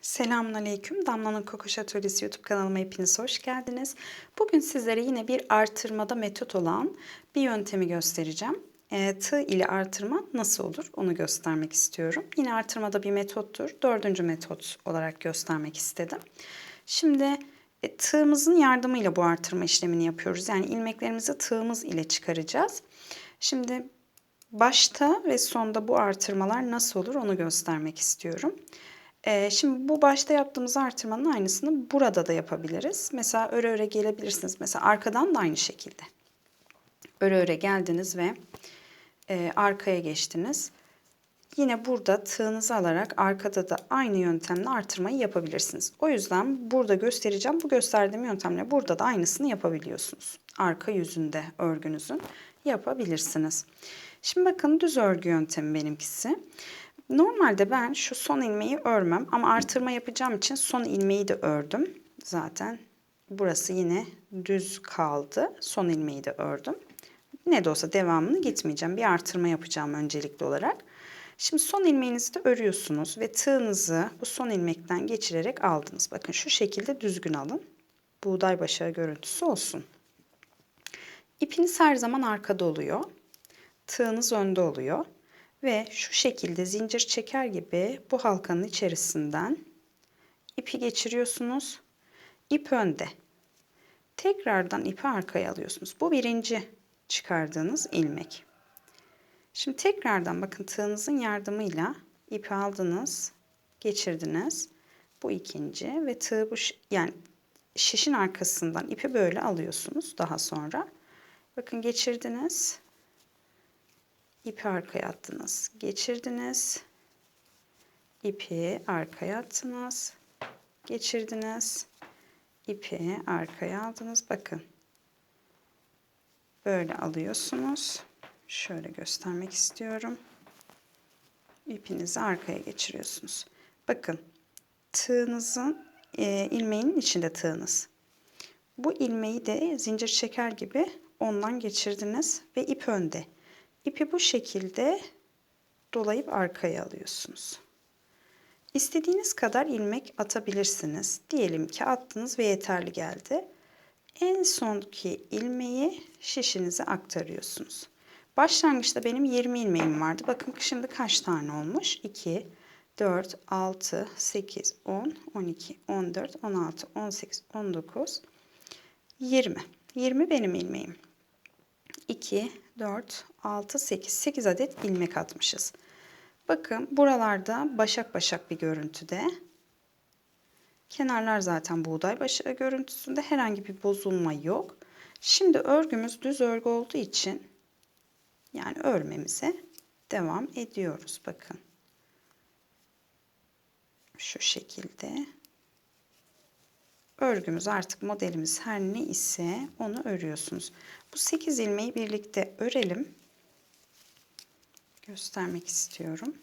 Selamünaleyküm. Damla'nın Kokoş Atölyesi YouTube kanalıma hepiniz hoş geldiniz. Bugün sizlere yine bir artırmada metot olan bir yöntemi göstereceğim. E, tığ ile artırma nasıl olur onu göstermek istiyorum. Yine artırmada bir metottur. Dördüncü metot olarak göstermek istedim. Şimdi e, tığımızın yardımıyla bu artırma işlemini yapıyoruz. Yani ilmeklerimizi tığımız ile çıkaracağız. Şimdi başta ve sonda bu artırmalar nasıl olur onu göstermek istiyorum. Ee, şimdi bu başta yaptığımız artırmanın aynısını burada da yapabiliriz. Mesela öre öre gelebilirsiniz. Mesela arkadan da aynı şekilde. Öre öre geldiniz ve e, arkaya geçtiniz. Yine burada tığınızı alarak arkada da aynı yöntemle artırmayı yapabilirsiniz. O yüzden burada göstereceğim. Bu gösterdiğim yöntemle burada da aynısını yapabiliyorsunuz. Arka yüzünde örgünüzün yapabilirsiniz. Şimdi bakın düz örgü yöntemi benimkisi. Normalde ben şu son ilmeği örmem ama artırma yapacağım için son ilmeği de ördüm. Zaten burası yine düz kaldı. Son ilmeği de ördüm. Ne de olsa devamını gitmeyeceğim. Bir artırma yapacağım öncelikli olarak. Şimdi son ilmeğinizi de örüyorsunuz ve tığınızı bu son ilmekten geçirerek aldınız. Bakın şu şekilde düzgün alın. Buğday başağı görüntüsü olsun. İpiniz her zaman arkada oluyor. Tığınız önde oluyor. Ve şu şekilde zincir çeker gibi bu halkanın içerisinden ipi geçiriyorsunuz. İp önde. Tekrardan ipi arkaya alıyorsunuz. Bu birinci çıkardığınız ilmek. Şimdi tekrardan bakın tığınızın yardımıyla ipi aldınız, geçirdiniz. Bu ikinci ve tığ bu yani şişin arkasından ipi böyle alıyorsunuz daha sonra. Bakın geçirdiniz ipi arkaya attınız. Geçirdiniz. ipi arkaya attınız. Geçirdiniz. ipi arkaya aldınız. Bakın. Böyle alıyorsunuz. Şöyle göstermek istiyorum. İpinizi arkaya geçiriyorsunuz. Bakın. Tığınızın e, ilmeğinin içinde tığınız. Bu ilmeği de zincir çeker gibi ondan geçirdiniz ve ip önde. İpi bu şekilde dolayıp arkaya alıyorsunuz. İstediğiniz kadar ilmek atabilirsiniz. Diyelim ki attınız ve yeterli geldi. En sonki ilmeği şişinize aktarıyorsunuz. Başlangıçta benim 20 ilmeğim vardı. Bakın şimdi kaç tane olmuş? 2, 4, 6, 8, 10, 12, 14, 16, 18, 19, 20. 20 benim ilmeğim. 2, 4, 6, 8. 8 adet ilmek atmışız. Bakın buralarda başak başak bir görüntüde. Kenarlar zaten buğday başı görüntüsünde herhangi bir bozulma yok. Şimdi örgümüz düz örgü olduğu için yani örmemize devam ediyoruz. Bakın. Şu şekilde. Örgümüz artık modelimiz her ne ise onu örüyorsunuz. Bu 8 ilmeği birlikte örelim. Göstermek istiyorum.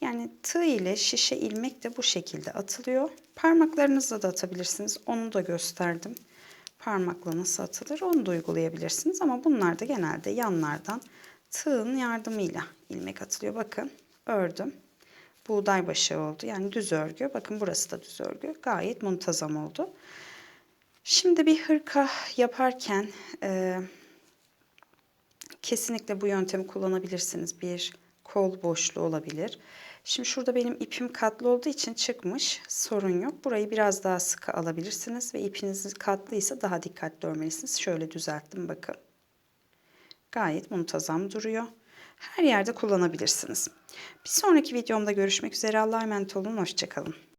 Yani tığ ile şişe ilmek de bu şekilde atılıyor. Parmaklarınızla da atabilirsiniz. Onu da gösterdim. Parmakla nasıl atılır onu da uygulayabilirsiniz. Ama bunlar da genelde yanlardan tığın yardımıyla ilmek atılıyor. Bakın ördüm. Buğday başı oldu. Yani düz örgü. Bakın burası da düz örgü. Gayet muntazam oldu. Şimdi bir hırka yaparken e, kesinlikle bu yöntemi kullanabilirsiniz. Bir kol boşluğu olabilir. Şimdi şurada benim ipim katlı olduğu için çıkmış. Sorun yok. Burayı biraz daha sıkı alabilirsiniz ve ipiniz katlıysa daha dikkatli örmelisiniz. Şöyle düzelttim bakın. Gayet muntazam duruyor. Her yerde kullanabilirsiniz. Bir sonraki videomda görüşmek üzere. Allah'a emanet olun. Hoşçakalın.